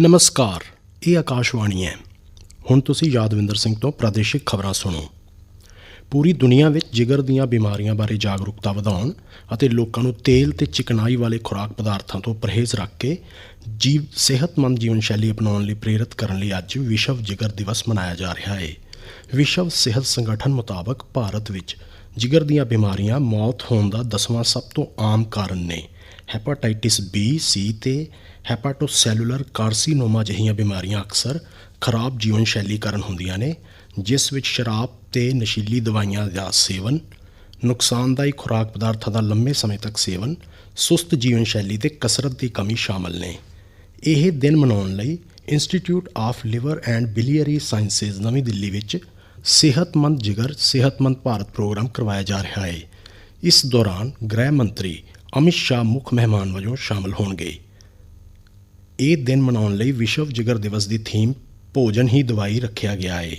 ਨਮਸਕਾਰ, ਇਹ ਆਕਾਸ਼ਵਾਣੀ ਹੈ। ਹੁਣ ਤੁਸੀਂ ਯਾਦਵਿੰਦਰ ਸਿੰਘ ਤੋਂ ਪ੍ਰਾਦੇਸ਼ਿਕ ਖਬਰਾਂ ਸੁਣੋ। ਪੂਰੀ ਦੁਨੀਆ ਵਿੱਚ ਜਿਗਰ ਦੀਆਂ ਬਿਮਾਰੀਆਂ ਬਾਰੇ ਜਾਗਰੂਕਤਾ ਵਧਾਉਣ ਅਤੇ ਲੋਕਾਂ ਨੂੰ ਤੇਲ ਤੇ ਚਿਕਨਾਈ ਵਾਲੇ ਖੁਰਾਕ ਪਦਾਰਥਾਂ ਤੋਂ ਪਰਹੇਜ਼ ਰੱਖ ਕੇ ਜੀਵ, ਸਿਹਤਮੰਦ ਜੀਵਨ ਸ਼ੈਲੀ ਅਪਣਾਉਣ ਲਈ ਪ੍ਰੇਰਿਤ ਕਰਨ ਲਈ ਅੱਜ ਵਿਸ਼ਵ ਜਿਗਰ ਦਿਵਸ ਮਨਾਇਆ ਜਾ ਰਿਹਾ ਹੈ। ਵਿਸ਼ਵ ਸਿਹਤ ਸੰਗਠਨ ਮੁਤਾਬਕ ਭਾਰਤ ਵਿੱਚ ਜਿਗਰ ਦੀਆਂ ਬਿਮਾਰੀਆਂ ਮੌਤ ਹੋਣ ਦਾ ਦਸਵਾਂ ਸਭ ਤੋਂ ਆਮ ਕਾਰਨ ਨੇ। ਹੈਪਾਟਾਈਟਿਸ ਬੀ ਸੀ ਤੇ ਹੈਪਾਟੋਸੈਲੂਲਰ ਕਾਰਸੀਨੋਮਾ ਜਿਹੀਆਂ ਬਿਮਾਰੀਆਂ ਅਕਸਰ ਖਰਾਬ ਜੀਵਨ ਸ਼ੈਲੀ ਕਾਰਨ ਹੁੰਦੀਆਂ ਨੇ, ਜਿਸ ਵਿੱਚ ਸ਼ਰਾਬ ਤੇ ਨਸ਼ੀਲੀ ਦਵਾਈਆਂ ਦਾ ਸੇਵਨ, ਨੁਕਸਾਨਦਾਇਕ ਖੁਰਾਕ ਪਦਾਰਥਾਂ ਦਾ ਲੰਮੇ ਸਮੇਂ ਤੱਕ ਸੇਵਨ, ਸੁਸਤ ਜੀਵਨ ਸ਼ੈਲੀ ਤੇ ਕਸਰਤ ਦੀ ਕਮੀ ਸ਼ਾਮਲ ਨੇ। ਇਹ ਦਿਨ ਮਨਾਉਣ ਲਈ institute of liver and biliary sciences ਨਵੀਂ ਦਿੱਲੀ ਵਿੱਚ ਸਿਹਤਮੰਦ ਜਿਗਰ, ਸਿਹਤਮੰਦ ਭਾਰਤ ਪ੍ਰੋਗਰਾਮ ਕਰਵਾਇਆ ਜਾ ਰਿਹਾ ਹੈ। ਇਸ ਦੌਰਾਨ ਗ੍ਰਹਿ ਮੰਤਰੀ ਅਮਿਤ ਸ਼ਾਹ ਮੁੱਖ ਮਹਿਮਾਨ ਵਜੋਂ ਸ਼ਾਮਲ ਹੋਣਗੇ। ਇਹ ਦਿਨ ਮਨਾਉਣ ਲਈ ਵਿਸ਼ਵ ਜਿਗਰ ਦਿਵਸ ਦੀ ਥੀਮ ਭੋਜਨ ਹੀ ਦਵਾਈ ਰੱਖਿਆ ਗਿਆ ਏ।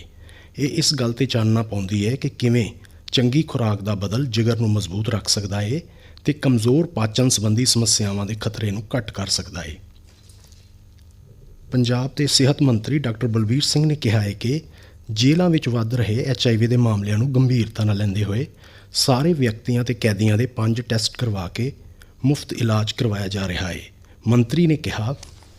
ਇਹ ਇਸ ਗੱਲ ਤੇ ਚਾਨਣਾ ਪਾਉਂਦੀ ਹੈ ਕਿ ਕਿਵੇਂ ਚੰਗੀ ਖੁਰਾਕ ਦਾ ਬਦਲ ਜਿਗਰ ਨੂੰ ਮਜ਼ਬੂਤ ਰੱਖ ਸਕਦਾ ਏ ਤੇ ਕਮਜ਼ੋਰ ਪਾਚਨ ਸੰਬੰਧੀ ਸਮੱਸਿਆਵਾਂ ਦੇ ਖਤਰੇ ਨੂੰ ਘੱਟ ਕਰ ਸਕਦਾ ਹੈ ਪੰਜਾਬ ਦੇ ਸਿਹਤ ਮੰਤਰੀ ਡਾਕਟਰ ਬਲਬੀਰ ਸਿੰਘ ਨੇ ਕਿਹਾ ਹੈ ਕਿ ਜੇਲ੍ਹਾਂ ਵਿੱਚ ਵੱਧ ਰਹੇ ਐਚਆਈਵੀ ਦੇ ਮਾਮਲਿਆਂ ਨੂੰ ਗੰਭੀਰਤਾ ਨਾਲ ਲੈਂਦੇ ਹੋਏ ਸਾਰੇ ਵਿਅਕਤੀਆਂ ਤੇ ਕੈਦੀਆਂ ਦੇ ਪੰਜ ਟੈਸਟ ਕਰਵਾ ਕੇ ਮੁਫਤ ਇਲਾਜ ਕਰਵਾਇਆ ਜਾ ਰਿਹਾ ਹੈ ਮੰਤਰੀ ਨੇ ਕਿਹਾ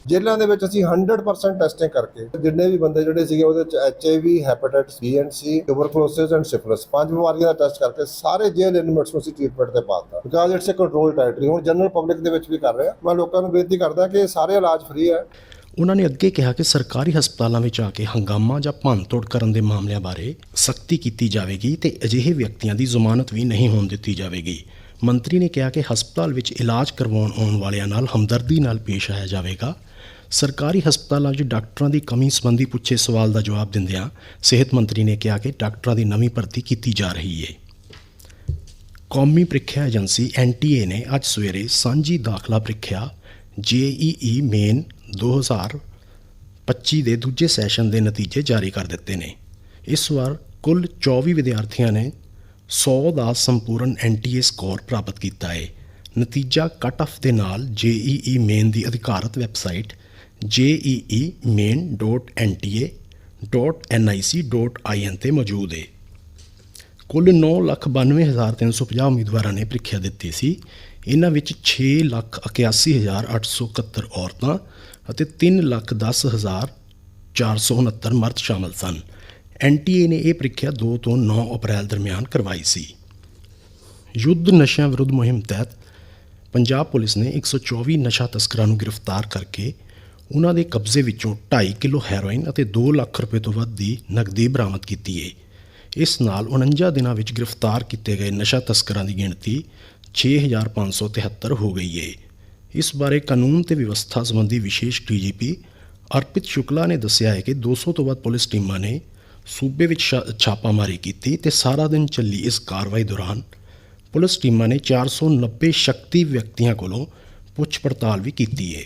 ਜੇਲ੍ਹਾਂ ਦੇ ਵਿੱਚ ਅਸੀਂ 100% ਟੈਸਟਿੰਗ ਕਰਕੇ ਜਿੰਨੇ ਵੀ ਬੰਦੇ ਜਿਹੜੇ ਸੀਗੇ ਉਹਦੇ ਵਿੱਚ HIV hepatitis B and C tuberculosis and syphilis ਪੰਜ ਬਿਮਾਰੀਆਂ ਦਾ ਟੈਸਟ ਕਰਕੇ ਸਾਰੇ ਜੇਲ੍ਹ ਇਨਮੇਟਸ ਨੂੰ ਅਸੀਂ ਟ੍ਰੀਟਮੈਂਟ ਤੇ ਪਾਤਾ because it's a control territory ਹੁਣ ਜਨਰਲ ਪਬਲਿਕ ਦੇ ਵਿੱਚ ਵੀ ਕਰ ਰਹੇ। ਆ ਮੈਂ ਲੋਕਾਂ ਨੂੰ ਬੇਨਤੀ ਕਰਦਾ ਕਿ ਸਾਰੇ ਇਲਾਜ ਫ੍ਰੀ ਹੈ। ਉਹਨਾਂ ਨੇ ਅੱਗੇ ਕਿਹਾ ਕਿ ਸਰਕਾਰੀ ਹਸਪਤਾਲਾਂ ਵਿੱਚ ਆ ਕੇ ਹੰਗਾਮਾ ਜਾਂ ਭੰਨਤੋੜ ਕਰਨ ਦੇ ਮਾਮਲਿਆਂ ਬਾਰੇ ਸਖਤੀ ਕੀਤੀ ਜਾਵੇਗੀ ਤੇ ਅਜਿਹੇ ਵਿਅਕਤੀਆਂ ਦੀ ਜ਼ਮਾਨਤ ਵੀ ਨਹੀਂ ਹੋਣ ਦਿੱਤੀ ਜਾਵੇਗੀ। ਮੰਤਰੀ ਨੇ ਕਿਹਾ ਕਿ ਹਸਪਤਾਲ ਵਿੱਚ ਇਲਾਜ ਕਰਵਾਉਣ ਆਉਣ ਵਾਲਿਆਂ ਨਾਲ ਹਮਦਰਦੀ ਨਾਲ ਪੇਸ਼ ਆਇਆ ਜਾਵੇਗਾ। ਸਰਕਾਰੀ ਹਸਪਤਾਲਾਂ 'ਚ ਡਾਕਟਰਾਂ ਦੀ ਕਮੀ ਸੰਬੰਧੀ ਪੁੱਛੇ ਸਵਾਲ ਦਾ ਜਵਾਬ ਦਿੰਦਿਆਂ ਸਿਹਤ ਮੰਤਰੀ ਨੇ ਕਿਹਾ ਕਿ ਡਾਕਟਰਾਂ ਦੀ ਨਵੀਂ ਭਰਤੀ ਕੀਤੀ ਜਾ ਰਹੀ ਹੈ ਕੌਮੀ ਪ੍ਰੀਖਿਆ ਏਜੰਸੀ ਐਨਟੀਏ ਨੇ ਅੱਜ ਸਵੇਰੇ ਸਾਂਝੀ ਦਾਖਲਾ ਪ੍ਰੀਖਿਆ ਜੇਈਈ ਮੇਨ 2025 ਦੇ ਦੂਜੇ ਸੈਸ਼ਨ ਦੇ ਨਤੀਜੇ ਜਾਰੀ ਕਰ ਦਿੱਤੇ ਨੇ। ਇਸ ਵਾਰ ਕੁੱਲ 24 ਵਿਦਿਆਰਥੀਆਂ ਨੇ 100 ਦਾ ਸੰਪੂਰਨ ਐਨਟੀਏ ਸਕੋਰ ਪ੍ਰਾਪਤ ਕੀਤਾ ਹੈ ਨਤੀਜਾ ਕੱਟ ਆਫ ਦੇ ਨਾਲ ਜੇਈਈ ਮੇਨ ਦੀ ਅਧਿਕਾਰਤ ਵੈਬਸਾਈਟ jee.main.nta.nic.in ਤੇ ਮੌਜੂਦ ਹੈ ਕੁੱਲ 992350 ਉਮੀਦਵਾਰਾਂ ਨੇ ਪ੍ਰੀਖਿਆ ਦਿੱਤੀ ਸੀ। ਇਹਨਾਂ ਵਿੱਚ 6,81,871 ਔਰਤਾਂ ਅਤੇ 3,10,469 ਮਰਦ ਸ਼ਾਮਲ ਸਨ। ਐਨਟੀਏ ਨੇ ਇਹ ਪ੍ਰੀਖਿਆ 2 ਤੋਂ 9 ਅਪ੍ਰੈਲ ਦਰਮਿਆਨ ਕਰਵਾਈ ਸੀ। ਯੁੱਧ ਨਸ਼ਿਆਂ ਵਿਰੁੱਧ ਮੁਹਿੰਮ ਤਹਿਤ ਪੰਜਾਬ ਪੁਲਿਸ ਨੇ 124 ਨਸ਼ਾ ਤਸਕਰਾਂ ਨੂੰ ਗ੍ਰਿਫਤਾਰ ਕਰਕੇ ਉਹਨਾਂ ਦੇ ਕਬਜ਼ੇ ਵਿੱਚੋਂ 2.5 ਕਿਲੋ ਹੈਰੋਇਨ ਅਤੇ 2 ਲੱਖ ਰੁਪਏ ਤੋਂ ਵੱਧ ਦੀ ਨਕਦੀ ਬਰਾਮਦ ਕੀਤੀ ਹੈ ਇਸ ਨਾਲ 49 ਦਿਨਾਂ ਵਿੱਚ ਗ੍ਰਿਫਤਾਰ ਕੀਤੇ ਗਏ ਨਸ਼ਾ ਤਸਕਰਾਂ ਦੀ ਗਿਣਤੀ 6573 ਹੋ ਗਈ ਹੈ ਇਸ ਬਾਰੇ ਕਾਨੂੰਨ ਤੇ ਵਿਵਸਥਾ ਸੰਬੰਧੀ ਵਿਸ਼ੇਸ਼ ਡੀਜੀਪੀ ਅਰਪਿਤ ਸ਼ੁਕਲਾ ਨੇ ਦੱਸਿਆ ਹੈ ਕਿ 200 ਤੋਂ ਵੱਧ ਪੁਲਿਸ ਟੀਮਾਂ ਨੇ ਸੂਬੇ ਵਿੱਚ ਛਾ- ਛਾਪਾਮਾਰੀ ਕੀਤੀ ਤੇ ਸਾਰਾ ਦਿਨ ਚੱਲੀ ਇਸ ਕਾਰਵਾਈ ਦੌਰਾਨ ਪੁਲਿਸ ਟੀਮਾਂ ਨੇ 490 ਸ਼ਕਤੀ ਵਿਅਕਤੀਆਂ ਕੋਲੋਂ ਪੁੱਛ ਪੜਤਾਲ ਵੀ ਕੀਤੀ ਹੈ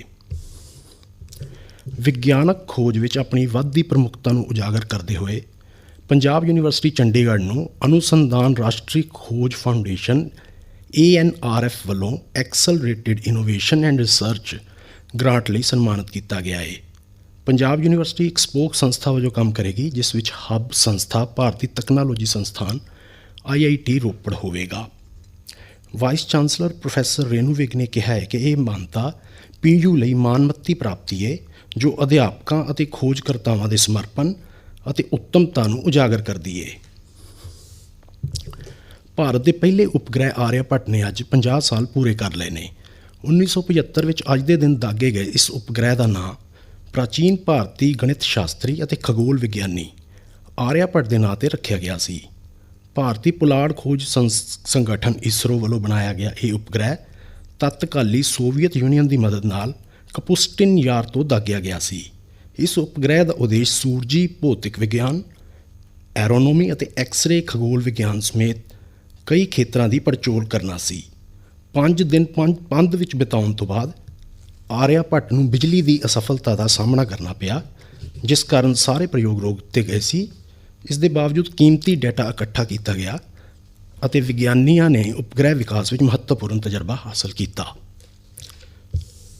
ਵਿਗਿਆਨਕ ਖੋਜ ਵਿੱਚ ਆਪਣੀ ਵੱਧਦੀ ਪ੍ਰਮੁੱਖਤਾ ਨੂੰ ਉਜਾਗਰ ਕਰਦੇ ਹੋਏ ਪੰਜਾਬ ਯੂਨੀਵਰਸਿਟੀ ਚੰਡੀਗੜ੍ਹ ਨੂੰ ਅਨੁਸੰਧਾਨ ਰਾਸ਼ਟਰੀ ਖੋਜ ਫਾਊਂਡੇਸ਼ਨ ANRF ਵੱਲੋਂ accelerated innovation and research grant ਲਈ ਸਨਮਾਨਿਤ ਕੀਤਾ ਗਿਆ ਹੈ ਪੰਜਾਬ ਯੂਨੀਵਰਸਿਟੀ ਇੱਕ ਸਪੋਕ ਸੰਸਥਾ ਵਜੋਂ ਕੰਮ ਕਰੇਗੀ, ਜਿਸ ਵਿੱਚ ਹੱਬ ਸੰਸਥਾ, ਭਾਰਤੀ ਤਕਨਾਲੋਜੀ ਸੰਸਥਾਨ IIT ਰੋਪੜ ਹੋਵੇਗਾ। Vice chancellor professor Renu Vig ਨੇ ਕਿਹਾ ਹੈ ਕਿ ਇਹ ਮਾਨਤਾ ਪੀਯੂ ਲਈ ਮਾਨਮੱਤੀ ਪ੍ਰਾਪਤੀ ਹੈ ਜੋ ਅਧਿਆਪਕਾਂ ਅਤੇ ਖੋਜਕਰਤਾਵਾਂ ਦੇ ਸਮਰਪਣ ਅਤੇ ਉੱਤਮਤਾ ਨੂੰ ਉਜਾਗਰ ਕਰਦੀ ਹੈ ਭਾਰਤ ਦੇ ਪਹਿਲੇ ਉਪਗ੍ਰਹਿ ਆਰਿਆਭੱਟ ਨੇ ਅੱਜ 50 ਸਾਲ ਪੂਰੇ ਕਰ ਲਏ ਨੇ। 1975 ਵਿੱਚ ਅੱਜ ਦੇ ਦਿਨ ਦਾਗੇ ਗਏ ਇਸ ਉਪਗ੍ਰਹਿ ਦਾ ਨਾਮ ਪ੍ਰਾਚੀਨ ਭਾਰਤੀ ਗਣਿਤ ਸ਼ਾਸਤਰੀ ਅਤੇ ਖਗੋਲ ਵਿਗਿਆਨੀ ਆਰਿਆਭੱਟ ਦੇ ਨਾਂ ਤੇ ਰੱਖਿਆ ਗਿਆ ਸੀ। ਭਾਰਤੀ ਪੁਲਾੜ ਖੋਜ ਸੰਸ- ਸੰਗਠਨ ਇਸਰੋ ਵੱਲੋਂ ਬਣਾਇਆ ਗਿਆ ਇਹ ਉਪਗ੍ਰਹਿ ਤਤਕਾਲੀ ਸੋਵੀਅਤ ਯੂਨੀਅਨ ਦੀ ਮਦਦ ਨਾਲ ਕਪੁਸਟਿਨ ਯਾਰ ਤੋਂ ਦਾਗਿਆ ਗਿਆ ਸੀ। ਇਸ ਉਪਗ੍ਰਹਿ ਦਾ ਉਦੇਸ਼ ਸੂਰਜੀ, ਭੌਤਿਕ ਵਿਗਿਆਨ, ਐਰੋਨੋਮੀ ਅਤੇ ਐਕਸ-ਰੇ ਖਗੋਲ ਵਿਗਿਆਨ ਸਮੇਤ ਕਈ ਖੇਤਰਾਂ ਦੀ ਪੜਚੋਲ ਕਰਨਾ ਸੀ। 5 ਦਿਨ ਪੰਜ, ਪੰਧ ਵਿੱਚ ਬਿਤਾਉਣ ਤੋਂ ਬਾਅਦ ਆਰਿਆ ਭੱਟ ਨੂੰ ਬਿਜਲੀ ਦੀ ਅਸਫਲਤਾ ਦਾ ਸਾਹਮਣਾ ਕਰਨਾ ਪਿਆ, ਜਿਸ ਕਾਰਨ ਸਾਰੇ ਪ੍ਰਯੋਗ ਰੋਕ ਦਿੱਤੇ ਗਏ ਸੀ। ਇਸ ਦੇ ਬਾਵਜੂਦ ਕੀਮਤੀ ਡਾਟਾ ਇਕੱਠਾ ਕੀਤਾ ਗਿਆ ਅਤੇ ਵਿਗਿਆਨੀਆਂ ਨੇ ਉਪਗ੍ਰਹਿ ਵਿਕਾਸ ਵਿੱਚ ਮਹੱਤਵਪੂਰਨ ਤਜਰਬਾ ਹਾਸਲ ਕੀਤਾ।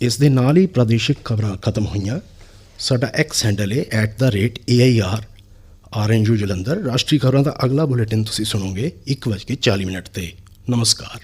ਇਸ ਦੇ ਨਾਲ ਹੀ ਪ੍ਰਾਦੇਸ਼ਿਕ ਖਬਰਾਂ ਖਤਮ ਹੋਈਆਂ। ਸਾਡਾ ਐਕਸ ਹੈਂਡਲ ਹੈ @air ਆਰਐਨਯੂ ਜਲੰਧਰ। ਰਾਸ਼ਟਰੀ ਖਬਰਾਂ ਦਾ ਅਗਲਾ ਬੁਲੇਟਿਨ ਤੁਸੀਂ ਸੁਣੋਗੇ 1:40 ਮਿੰਟ ਤੇ। ਨਮਸਕਾਰ।